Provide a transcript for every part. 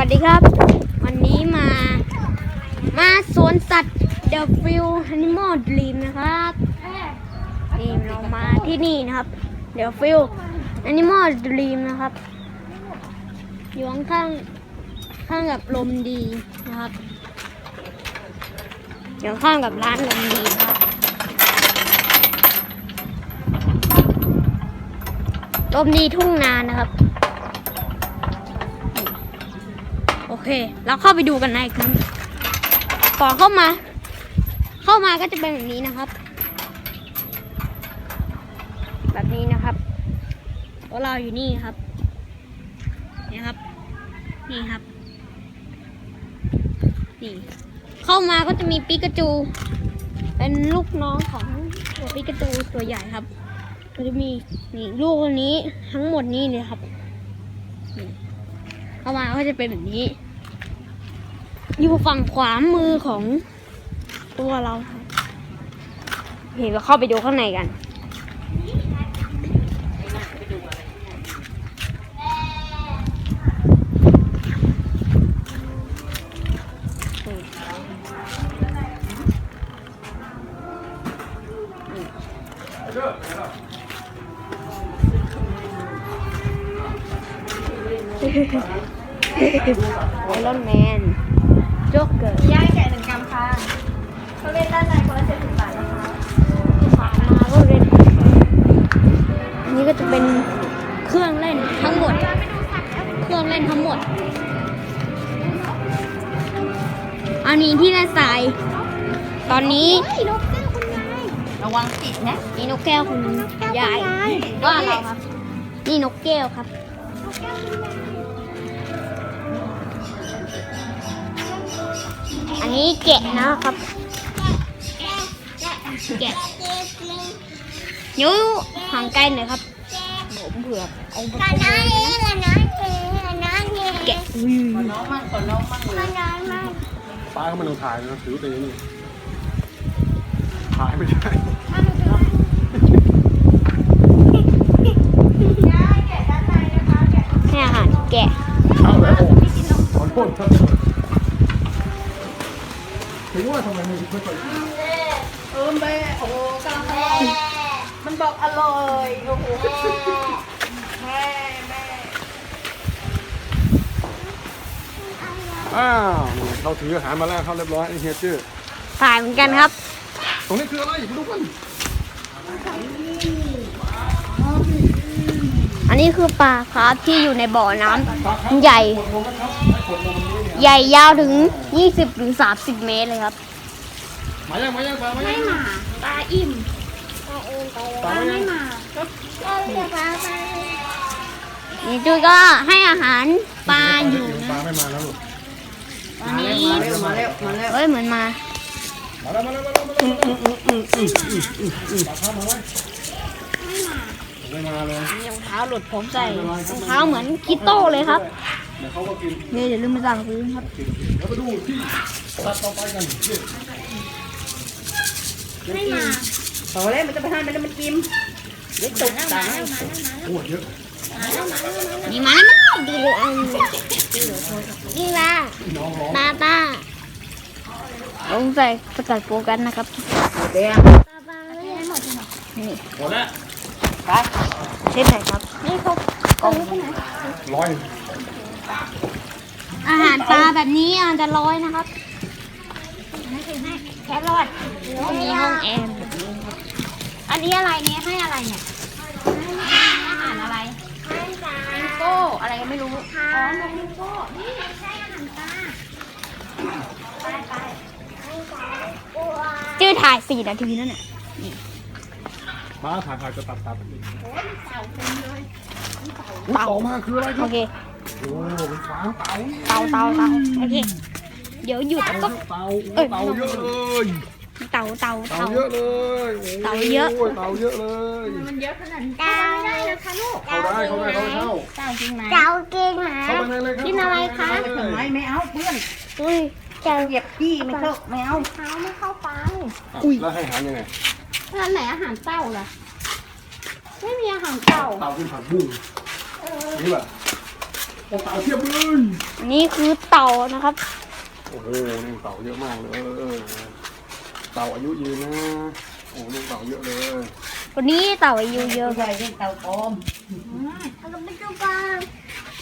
วัสดีครับ วันนี้มา มาสวนสัตว์ The View Animal Dream นะครับนี่เรามาที่นี่นะครับ The View Animal Dream นะครับ อยู่ข้างข้างกับลมดีนะครับอยู่ข้างกับร้านลมดีนะครับลมดีทุ่งนานะครับ โอ เค เราเข้าไปดูกันในครั้งก่อนเข้ามา เข้ามาก็จะเป็นแบบนี้นะครับ แบบนี้นะครับแล้วเราอยู่นี่ครับนี่ครับ นี่ครับ นี่ เข้ามาก็จะมีปิกาจู เป็นลูกน้องของตัวปิกาจูตัวใหญ่ครับก็จะมีนี่ลูกนนี้ทั้งหมดนี้เลยครับ เข้ามาก็จะเป็นแบบนี้ อยู่ฝั่งขวามือของตัวเราครับเห็นเราเข้าไปดูข้างในกัน ไอรอนแมน โจ๊กเกอร์ย่างแกะหนึ่งกรัมค่ะเขาเล่นด้านในคนละเจ็ดสิบบาทนะคะผ่านมาก็เล่นอันนี้ก็จะเป็นเครื่องเล่นทั้งหมด เครื่องเล่นทั้งหมด อันนี้ที่ได้ทรายตอนนี้ระวังติดนะนี่นกแก้วคุณยายว่าเราครับ นี่นกแก้วครับ อันนี้แกะนะครับ แกะนิ้วห่างไกลหน่อยครับผมเผื่อเอาไปแกะอืมน้องมั่งขอน้องมั่งเลยป้าเขาไม่ต้องถ่ายนะถือตีนี่ถ่ายไม่ได้ย่างแกะด้านในนะคะแกะให้อาหารแกะ เอาแล้วโอ้ขอโทษครับ ถึงว่าทำไมไม่ไม่ค่อยเออแม่โอ้กำลังอร่อยมันบอกอร่อยโอ้โหแม่แม่อ้าวเขาถืออาหารมาแล้วเขาเรียบร้อยนี่เฮียชื่อถ่ายเหมือนกันครับ ตรงนี้คืออะไรมาดูกันอันนี้คือปลาครับที่อยู่ในบ่อน้ำใหญ่ ใหญ่ยาวถึง 20ถึง30 เมตรเลยครับ มายังมายังปลามายังตาอิ่มปลามายังนี่จุ้ยก็ให้อาหารปลาอยู่ปลานะไม่มาแล้วลูกตอนนี้มาเร็วมาเร็วมาเร็วเอ้ยเหมือนมา มาแล้วมาแล้วมาแล้วมาแล้วปลาเข้ามาไหมไม่มาเลยรองเท้าหลุดผมใส่รองเท้าเหมือนกิโต้เลยครับ เดี๋ยวเขาก็กินนี่อย่าลืมมาสั่งซื้อครับแล้วไปดูที่ตัดต่อไปกันนี่ไม่มาโอ้เล่มันจะไปทานไปแล้วมันกินเล็กตุกตายโอ้เยอะนี่มาแล้วมันดีเลยอันนี่ละน้องร้องตาตาลงใส่สกัดโฟกัสนะครับเดี๋ยวนี่หมดแล้วไปเช่นไหนครับ นี่เขากล่องร้อย อาหารปลาแบบนี้อาจจะร้อยนะครับแครอทมีห้องแอร์แบบนี้ครับอันนี้อะไรเนี่ยให้อะไรเนี่ยอาหารอะไรมิงโก้อะไรก็ไม่รู้อ๋อนมมิงโก้นี่ใช่อาหารปลาไปไปจื้อถ่ายสี่นาทีนั่นน่ะมาถ่ายถ่ายจะตัดตัดเต่าเต็มเลยเต่าต่อมาคืออะไรคโอรับเค โอ้เป็นฟางเต่าเต่าเต่าเต่าโอเค เดี๋ยวหยุดก็ เต่าเอ้ย เต่าเยอะเลยเต่าเต่าเต่าเต่าเยอะเลยเต่าเยอะ โเต่าเยอะเลยมันเยอะขนาดนี้เข้าไม่ได้นะคะลูกเข้าได้เข้าได้เข้าได้เข้าเต่าจริงไหมเต่ากินหมา เข้าไปในเลยครับกินอะไรคะ เข้าไปไม่เลยไม่เอาเพื่อนอุ้ยเต่าเหยียบพี่ไม่เข้าไม่เอาเท้าไม่เข้าปลาเลยอุ้ยแล้วให้อาหารยังไงร้านไหนอาหารเต่าล่ะไม่มีอาหารเต่า เต่ากินผักบุ้งนี่แบบ โอ้เต่าเทียบเลยอันนี้คือเต่านะครับ โอ้โหนี่เต่าเยอะมากเลยเออเออเต่าอายุยืนนะ โอ้โหนี่เต่าเยอะเลยวันนี้เต่าอายุเยอะใหญ่เป็นเต่าโอมเราไปดูกัน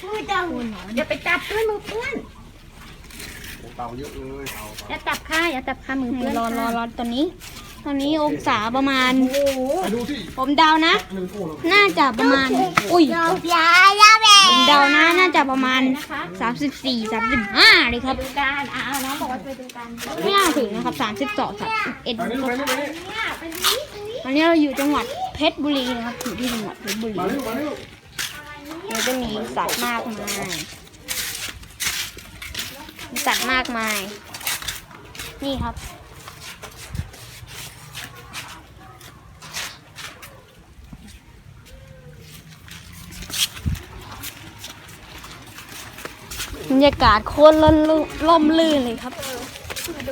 พูดจังอย่าไปจับด้วยมือเปื้อนโอ้เต่าเยอะเลยเต่าอเต่าย่าจับค่ะอย่าจับค่ะมือเปื้อนรอรอรอตอนนี้ ตอนนี้องศาประมาณไปดูที่ผมเดานะ หนึ่งโอ้เราน่าจะประมาณ อุ้ย ผมเดานะน่าจะประมาณ 34 35เลยครับ ดูกันอ่าน้องบอกว่าจะไปดูกันไม่น่าถึงนะครับ 32 31ไปนี่ไปนี่ไปนี่เนี่ยเป็นนี้เป็นนี้อันนี้เราอยู่จังหวัดเพชรบุรีนะครับอยู่ที่จังหวัดเพชรบุรีมานี่มานี่เราจะมีสัตว์มากมายมีสัตว์มากมาย นี่ครับ บรรยากาศโคตรล่มลื่นล่มลื่นเลยครับ ด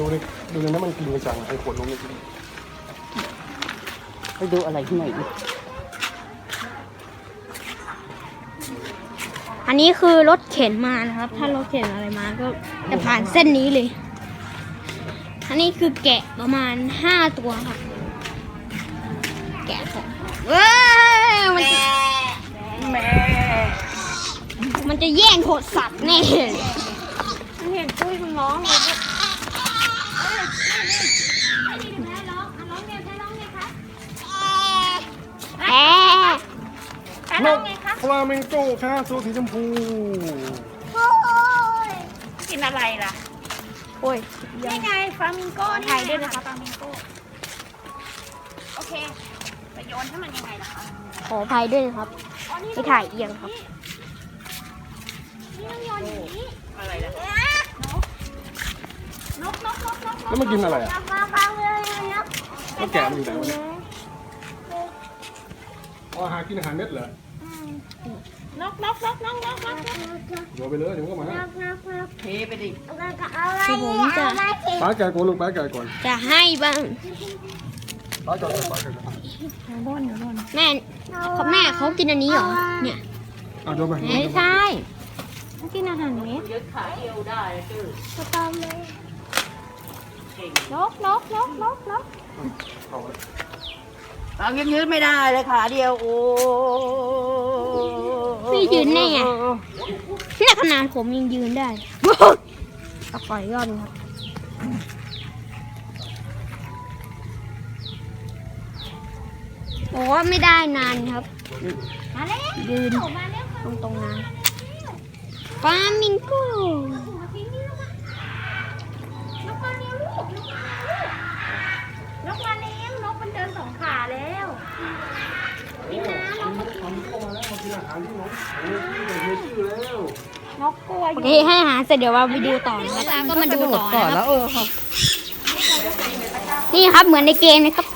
ูนี่ดูนี่นะมันกินกระจังไอ้ขวดนมนี่กินไปดูอะไรที่ไหนอีกอันนี้คือรถเข็นมานะครับ ถ้ารถเข็นอะไรมาก็จะผ่านเส้นนี้เลย อันนี้คือแกะประมาณห้าตัวครับแกะของ เว้ยมันจะมันจะแย่งโทรศัพท์แน่เลยเห็นปุ้ยมันร้องเลยแอะนกฟลาเมงโก้ค่ะตัวสีชมพูกินอะไรล่ะ โอ้ยนี่ไงฟลามิงโก้ไทยด้วยนะคะฟลามิงโก้ โอเคไป โยนให้มันยังไงล่ะคะขออภัยด้วยนะครับ อ๋อนี่ไม่ถ่ายเอียงครับ นี่ต้องโยนอย่างนี้อะไรล่ะนกนกนกนกนกแล้วมันกินอะไรอะแล้วแกะมันอยู่ไหนวะเนี่ยอ๋อหากินอาหารเม็ดเหรอนกนกนกนกนกนกโยนไปเลยเดี๋ยวมันก็มาเทไปดิคือผมจะป้าแกะก่อนลูกป้าแกะก่อน จะให้บ้างป้า แกะก่อนป้าแกะก่อนแม่เขาแม่เขากินอันนี้เหรอ เนี่ยอะโยนไปโยนไม่ไปใช่เขากินอาหารเม็ดยึดขาเดียวได้จืดนกนกนกนกนกเอาไว้เรายังยืดไม่ได้เลยขาเดียวโอ้พี่ยืนแน่ไงเนี่ยขนาดผมยังยืนได้เอาปล่อยยอดครับ บอกว่าไม่ได้นานครับ มาแล้วยืนมาแล้วตรงตรงๆนั้นฟามิงโก้มาทิ้งนี่ลูกนกมาเร็วลูกนกมาเร็วนกมันเดินสองขาแล้วนี่นะน้องมันเข้ามาแล้วมากินอาหารที่น้องโอ้ยพี่เดี๋ยวเฮียชื่อแล้วนกกลัวอโอยู่เคให้อาหารเสร็จเดี๋ยวเราไปดูต่อนะครับก็มาดูต่อนะครับเออค่ะนี่ครับเหมือนในเกมนะครับ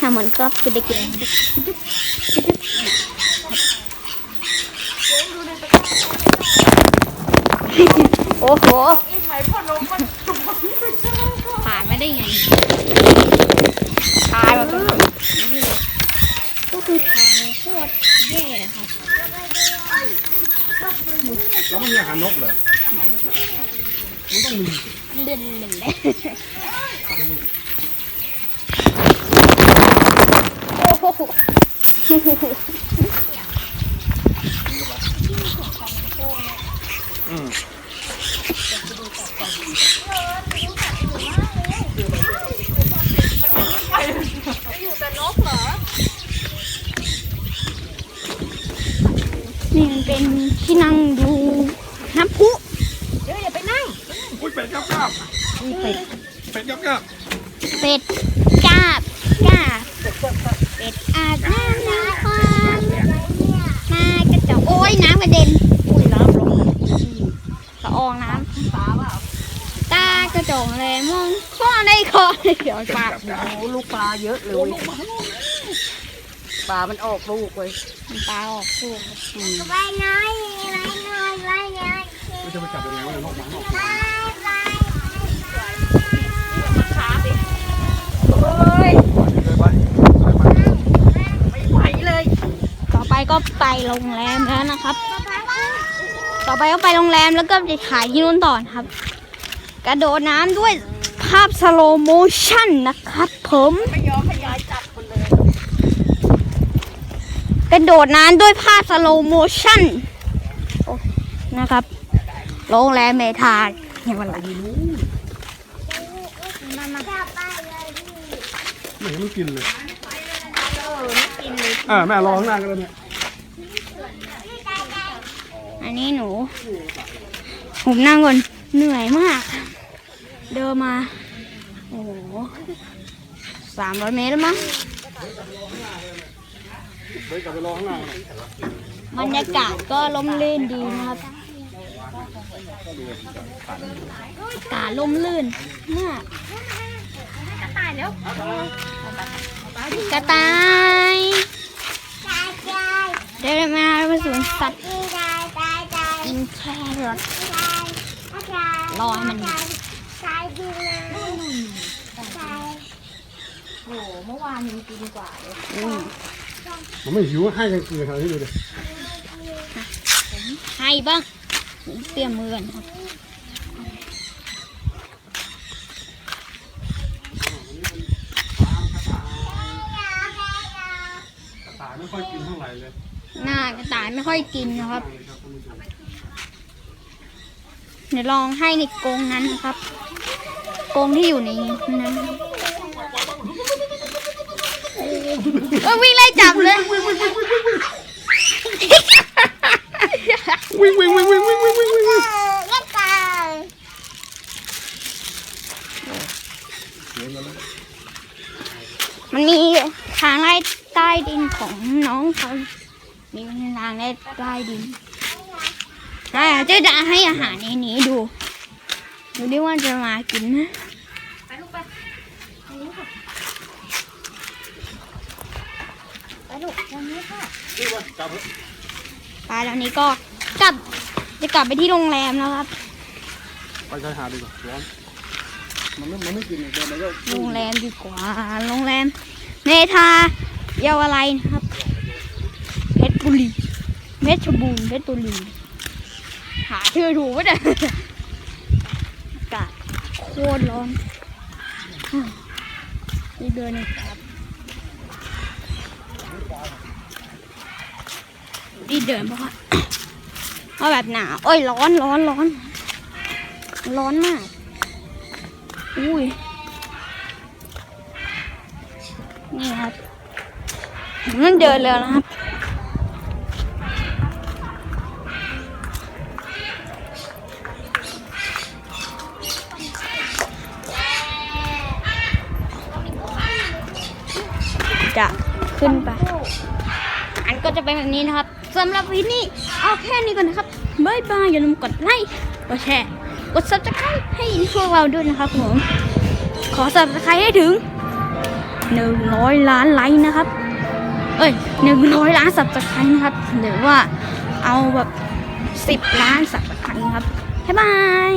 ทำเหมือนครับคือในเกมโอ้โหผ่านมาได้ไงทายมาเป็นแบบนี้เลยก็คือทางโคตรแย่ครับแล้วมันมีอาหารนกเหรอมันต้องมีสิเล่นเล่นเล่นโอ้โห อืมนี่มันเป็นที่นั่งดูน้ำพุเดี๋ยวอย่าไปนั่งอุ้ยเป็ดกับกับเป็ดกับกับเป็ดกาบกาบ เป็ดอาบน้ำในคลองมากระจอกโอ้ยน้ำกระเด็นอุ้ยน้ำลงละอองน้ปลาเปล่าำตากระจกเลยมองข้อในคอเดี๋ยวปากโอ้ลูกปลาเยอะเลยปลา มันออกลูกเลยปลาออกสู้เราจะไปจับยังไงวะเนี่ยนกมันนกขาดิเลยไปไปไป ก็ไปโรงแรมแล้วนะครับ ต่อไปก็ไปโรงแรมแล้วก็ไปถ่ายที่นู่นต่อนครับ กระโดดน้ำด้วยภาพสโลโมชั่นนะครับผมกระโดดน้ำด้วยภาพสโลโมชั่นนะครับ โรงแรมเมทาอย่างไรมามาไม่เห็นมันกินเลยเออไม่กินเลย อ่าแม่รอข้างหน้ากันเลยเนี่ย อันนี้หนู ผมนั่งก่อนเหนื่อยมาก เดินมา โอ้โหสามร้อยเมตรแล้วมั้งบรรยากาศก็ล้มลื่นดีนะครับอากาศล่มลื่นมากจะต่ายแล้วกระต่าย เดินมาไปสวนสัตว์ แครอทรอให้มันโอ้โหเมื่อวานยังกินกว่าเลยอืมมันไม่หิวให้กันเกลือขนาดนี้เลยให้บ้างเปลี่ยนมือกันครับกระต่ายไม่ค่อยกินเท่าไหร่เลย หน้ากระต่ายไม่ค่อยกินนะครับ เดี๋ยวลองให้ในกรงนั้นนะครับกรงที่อยู่ในนั้นเอ้ยวิ่งไล่จับเลยวิ่งวิ่งวิ่งวิ่งวิ่งวิ่งวิ่งวิ่งมันมีทางไล่ใต้ดินของน้องเขา มีทางไล่ใต้ดินอ่จะจะให้อาหารในนี้ดู ดูดิว่าจะมากินนะไปลูกไปไปลูกค่ะไปลูกวันนี้ค่ะไปแล้วนี้ก็กลับจะกลับไปที่โรงแรมแล้วครับ ไปชายหาดดีกว่าร้อนมันไม่มันไม่กินเดินไปก็โรงแรมดีกว่า โรงแรมเมทาเยาวอะไรนะครับ บุรีเพชรบูรณ์เพชรบุรีหาชื่อถูกไหมเนี่ยอากาศโคตรร้อนนี่เดินนะครับนี่เดินเพราะว่าเพราะแบบหนาวโอ้ยร้อนร้อนร้อน ร้อนมาก อุ้ย นี่ครับมันเดินแล้วนะครับ จะขึ้นไป อันก็จะเป็นแบบนี้นะครับสำหรับวินี้เอาแค่นี้ก่อนนะครับบายบายอย่าลืมกดไลค์กดแชร์กด subscribe ให้พวกเราด้วยนะครับผม ขอ subscribe ให้ถึง100ล้านไลค์นะครับ เอ้ย100ล้าน subscribe นะครับหรือว่าเอาแบบ10ล้าน subscribe ครับบ๊ายบาย